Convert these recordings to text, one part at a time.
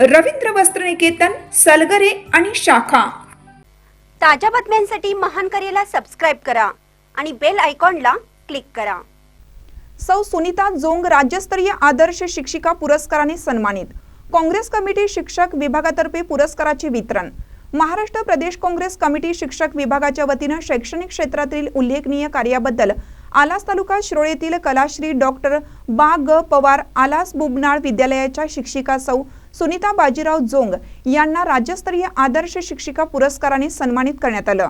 रवींद्र वस्त्रनिकेतन सलगरे आणि शाखा. ताज्या बातम्यांसाठी महान करेला सबस्क्राईब करा आणि बेल आयकॉनला क्लिक करा. सौ सुनीता जोंग राज्यस्तरीय आदर्श शिक्षिका पुरस्काराने सन्मानित. काँग्रेस कमिटी शिक्षक विभागातर्फे पुरस्काराचे वितरण. महाराष्ट्र प्रदेश काँग्रेस कमिटी शिक्षक विभागाच्या वतीनं शैक्षणिक क्षेत्रातील उल्लेखनीय कार्याबद्दल आलास तालुका शिरोळ येथील कलाश्री डॉक्टर बा ग पवार आलास बुबनाळ विद्यालयाच्या शिक्षिका सौ सुनीता बाजीराव जोंग यांना राज्यस्तरीय आदर्श शिक्षिका पुरस्काराने सन्मानित करण्यात आलं.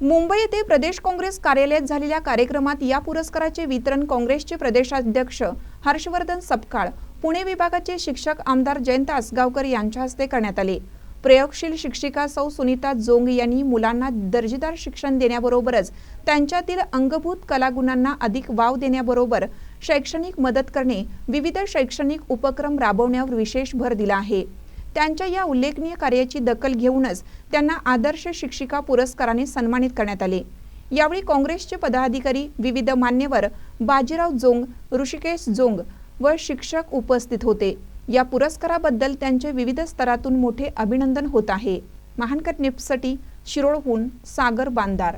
मुंबई येथे प्रदेश काँग्रेस कार्यालयात झालेल्या कार्यक्रमात या पुरस्काराचे वितरण काँग्रेसचे प्रदेशाध्यक्ष हर्षवर्धन सपकाळ पुणे विभागाचे शिक्षक आमदार जयंत आसगावकर यांच्या हस्ते करण्यात आले. प्रयोगशील शिक्षिका सौ सुनीता जोंग यांनी मुलांना दर्जेदार शिक्षण देण्याबरोबरच त्यांच्यातील अंगभूत कलागुणांना अधिक वाव देण्याबरोबर शैक्षणिक मदत करणे विविध शैक्षणिक उपक्रम राबवण्यावर विशेष भर दिला आहे. त्यांच्या या उल्लेखनीय कार्याची दखल घेऊनच त्यांना आदर्श शिक्षिका पुरस्काराने सन्मानित करण्यात आले. यावेळी काँग्रेसचे पदाधिकारी विविध मान्यवर बाजीराव जोंग ऋषिकेश जोंग व शिक्षक उपस्थित होते. या पुरस्काराबद्दल त्यांचे विविध स्तरातून मोठे अभिनंदन होत आहे. महानकट निप्ससाठी शिरोळहून सागर बांदार.